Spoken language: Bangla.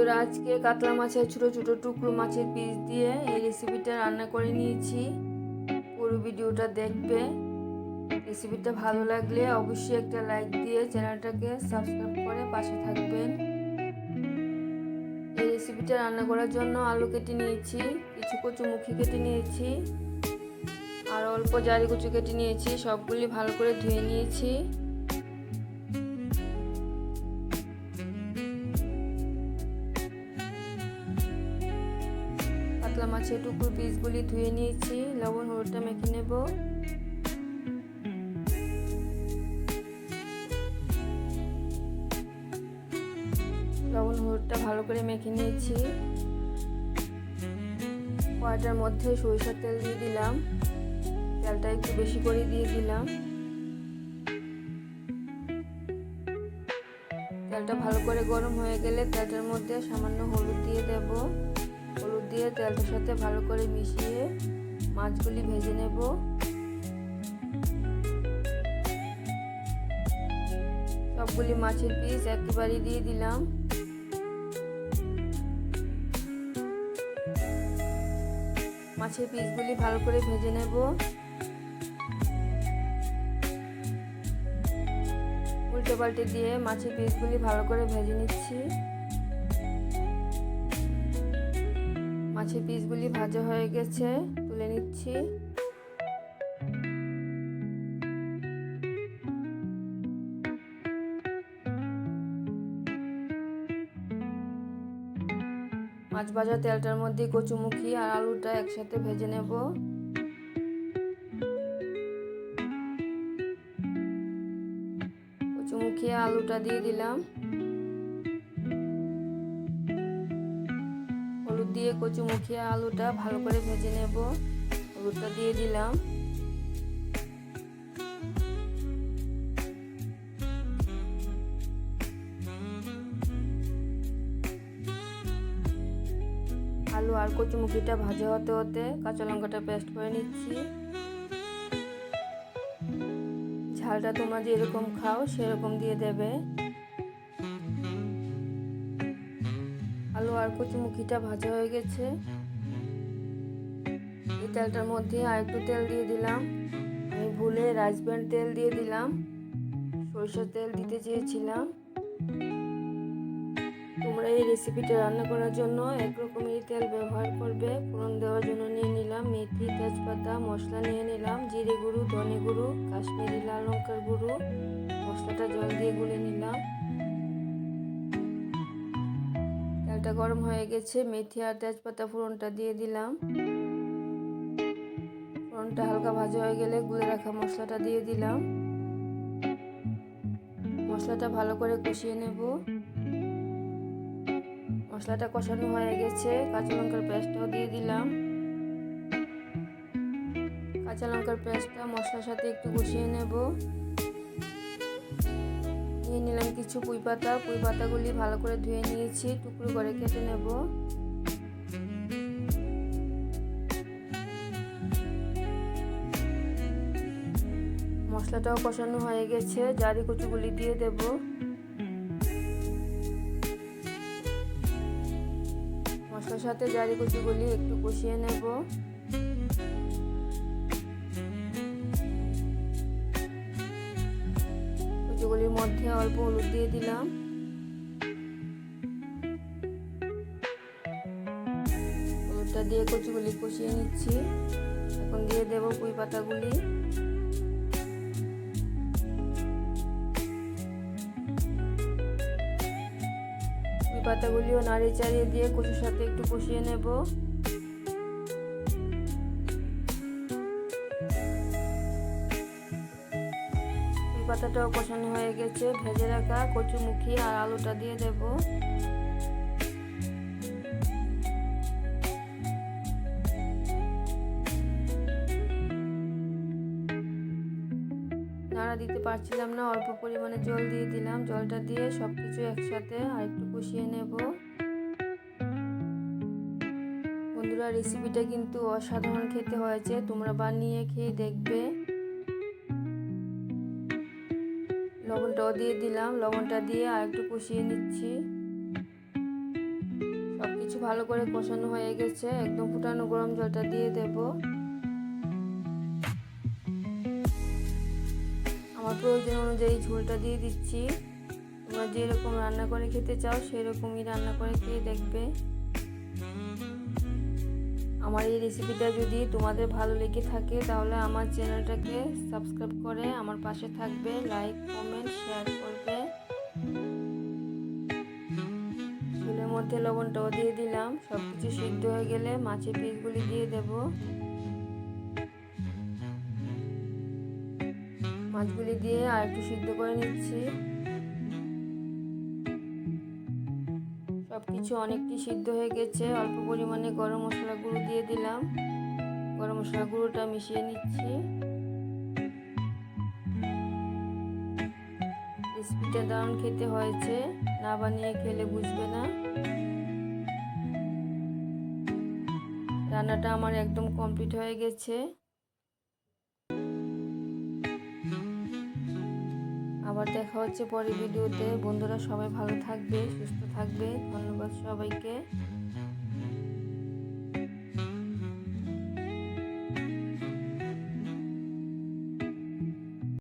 বন্ধুরা, আজকে কাতলা মাছের ছোটো ছোটো টুকরো মাছের পিস দিয়ে এই রেসিপিটা রান্না করে নিয়েছি। পুরো ভিডিওটা দেখবে। রেসিপিটা ভালো লাগলে অবশ্যই একটা লাইক দিয়ে চ্যানেলটাকে সাবস্ক্রাইব করে পাশে থাকবেন। এই রেসিপিটা রান্না করার জন্য আলু কেটে নিয়েছি, কিছু কচু মুখি কেটে নিয়েছি, আর অল্প জারি কচু কেটে নিয়েছি, সবগুলি ভালো করে ধুয়ে নিয়েছি। টুকরো পিসগুলি ধুয়ে নিয়েছি। লবণ, হলুদটা মেখে নেব। লবণ, হলুদটা ভালো করে মেখে নিয়েছি। কড়াটার মধ্যে সরিষার তেল দিয়ে দিলাম। তেলটা একটু বেশি করে দিয়ে দিলাম। তেলটা ভালো করে গরম হয়ে গেলে তেলটার মধ্যে সামান্য হলুদ দিয়ে দেব। হলুদ দিয়ে তেলটার সাথে ভালো করে মিশিয়ে মাছগুলি ভেজে নেব। সবগুলি মাছের পিস একেবারে দিয়ে দিলাম। মাছের পিসগুলি ভালো করে ভেজে নেব। উল্টে পাল্টে দিয়ে মাছের পিসগুলি ভালো করে ভেজে নিচ্ছি। মাছের পিসগুলি ভাজা হয়ে গেছে, তুলে নিচ্ছি। মাছ ভাজা তেলটার মধ্যে কচুমুখি আর আলুটা একসাথে ভেজে নেব। কচুমুখি আলুটা দিয়ে দিলাম। দিয়ে কচুমুখি আলুটা ভালো করে ভেজে নেব। হলুদটা দিয়ে দিলাম। আলু আর কচুমুখিটা ভাজা হতে হতে কাঁচা লঙ্কাটা পেস্ট করে নিচ্ছি। ঝালটা তোমরা যেরকম খাও সেরকম দিয়ে দেবে। আলু আর কচুমুখিটা ভাজা হয়ে গেছে। এই তেলটার মধ্যে আর একটু তেল দিয়ে দিলাম। আমি ভুলে রাইস ব্র্যান্ড তেল দিয়ে দিলাম। সরষের তেল দিতে চেয়েছিলাম। তোমরা এই রেসিপিটা রান্না করার জন্য এক রকমেরই তেল ব্যবহার করবে। ফোড়ন দেওয়ার জন্য নিয়ে নিলাম মেথি, তেজপাতা, মশলা নিয়ে নিলাম, জিরে গুঁড়ো, ধনে গুঁড়ো, কাশ্মীরি লাল লঙ্কার গুঁড়ো, মশলাটা জল দিয়ে গুলে নিলাম। তেলটা গরম হয়ে গেছে, মেথি আর তেজপাতা ফোড়নটা দিয়ে দিলাম। ফোড়নটা হালকা ভাজা হয়ে গেলে গুলে রাখা মশলাটা দিয়ে দিলাম। মশলাটা ভালো করে কষিয়ে নেব। মশলাটা কষানো হয়ে গেছে, কাঁচা লঙ্কার পেস্টটাও দিয়ে দিলাম। কাঁচা লঙ্কার পেস্টটা মশলার সাথে একটু কষিয়ে নেব। কিছু পুঁই পাতা পুঁই পাতাগুলি ভালো করে ধুয়ে নিয়েছি, টুকরো করে কেটে নেব। মশলাটাও কষানো হয়ে গেছে, জারি কচুগুলি দিয়ে দেবো। মশলার সাথে জারি কুচিগুলি একটু কষিয়ে নেব। কুচিগুলির মধ্যে অল্প হলুদ দিয়ে দিলাম। হলুদটা দিয়ে কচুগুলি কষিয়ে নিচ্ছি। এখন দিয়ে দেব পুঁই পাতাগুলি। পাতাগুলিও নাড়ি চাড়িয়ে দিয়ে কচুর সাথে একটু কষিয়ে নেব। পাতাটাও কষানো হয়ে গেছে। ভেজে রাখা কচুমুখি আর আলুটা দিয়ে দেব। নাড়া দিতে পারছিলাম না, অল্প পরিমাণে জল দিয়ে দিলাম। জলটা দিয়ে সব কিছু একসাথে আর একটু কষিয়ে নেব। বন্ধুরা রেসিপিটা কিন্তু অসাধারণ খেতে হয়েছে। তোমরা বানিয়ে খেয়ে দেখবে। লবণটাও দিয়ে দিলাম, লবণটা দিয়ে আর একটু কষিয়ে নিচ্ছি। সব কিছু ভালো করে কষানো হয়ে গেছে, একদম ফুটানো গরম জলটা দিয়ে দেব। আমার প্রয়োজন অনুযায়ী ঝোলটা দিয়ে দিচ্ছি। তোমরা যেরকম রান্না করে খেতে চাও, সেরকমই রান্না করে খেয়ে দেখবে। আমার এই রেসিপিটা যদি তোমাদের ভালো লেগে থাকে, তাহলে আমার চ্যানেলটাকে সাবস্ক্রাইব করে আমার পাশে থাকবে। লাইক কমেন্ট শেয়ার করবে। চুলের মধ্যে লবণটাও দিয়ে দিলাম। সব কিছু সিদ্ধ হয়ে গেলে মাছের পিসগুলি দিয়ে দেব। মাছগুলি দিয়ে আর একটু সিদ্ধ করে নিচ্ছি। কিছু অনেকটি সিদ্ধ হয়ে গেছে, অল্প পরিমাণে গরম মশলা গুঁড়ো দিয়ে দিলাম। গরম মশলা গুঁড়োটা মিশিয়ে নিচ্ছি। রেসিপিটা দারুণ খেতে হয়েছে, না বানিয়ে খেলে বুঝবে না। রান্নাটা আমার একদম কমপ্লিট হয়ে গেছে। আবার দেখা হচ্ছে পরের ভিডিওতে। বন্ধুরা সবাই ভালো থাকবে সুস্থ থাকবে। ধন্যবাদ সবাইকে।